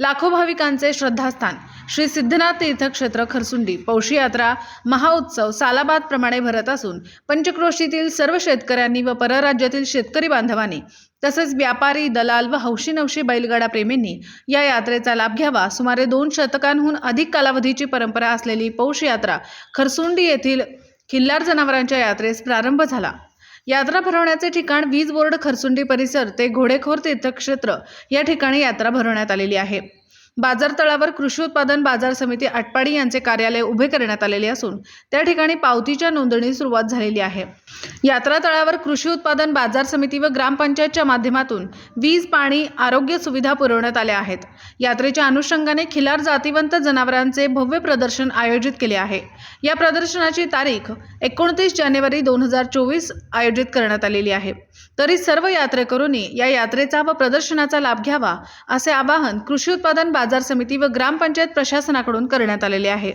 लाखो भाविकांचे श्रद्धास्थान. श्री सिद्धनाथ तीर्थक्षेत्र खरसुंडी. पौषी यात्रा महाउत्सव सालाबाद प्रमाणे भरत असून पंचक्रोशीतील सर्व शेतकऱ्यांनी व परराज्यातील शेतकरी बांधवांनी तसेच व्यापारी दलाल व हौशी नवशी बैलगाडा प्रेमींनी या यात्रेचा लाभ घ्यावा. सुमारे दोन शतकांहून अधिक कालावधीची परंपरा असलेली पौष यात्रा खरसुंडी येथील खिल्लार जनावरांच्या यात्रेस प्रारंभ झाला. यात्रा भरवण्याचे ठिकाण वीज बोर्ड खरसुंडी परिसर ते घोडेखोर तीर्थक्षेत्र या ठिकाणी यात्रा भरवण्यात आलेली आहे. बाजार तळावर कृषी उत्पादन बाजार समिती आटपाडी यांचे कार्यालय उभे करण्यात आलेले असून त्या ठिकाणी पावतीच्या नोंदणी सुरुवात झालेली आहे. यात्रा तळावर कृषी उत्पादन बाजार समिती व ग्रामपंचायतच्या माध्यमातून वीज पाणी आरोग्य सुविधा पुरवण्यात आल्या आहेत. यात्रेच्या अनुषंगाने खिलार जातीवंत जनावरांचे भव्य प्रदर्शन आयोजित केले आहे. या प्रदर्शनाची तारीख एकोणतीस जानेवारी दोन हजार चोवीस आयोजित करण्यात आलेली आहे. तरी सर्व यात्रेकरूंनी या यात्रेचा व प्रदर्शनाचा लाभ घ्यावा असे आवाहन कृषी उत्पादन बाजार समिती व ग्रामपंचायत प्रशासनाकडून करण्यात आलेले आहे.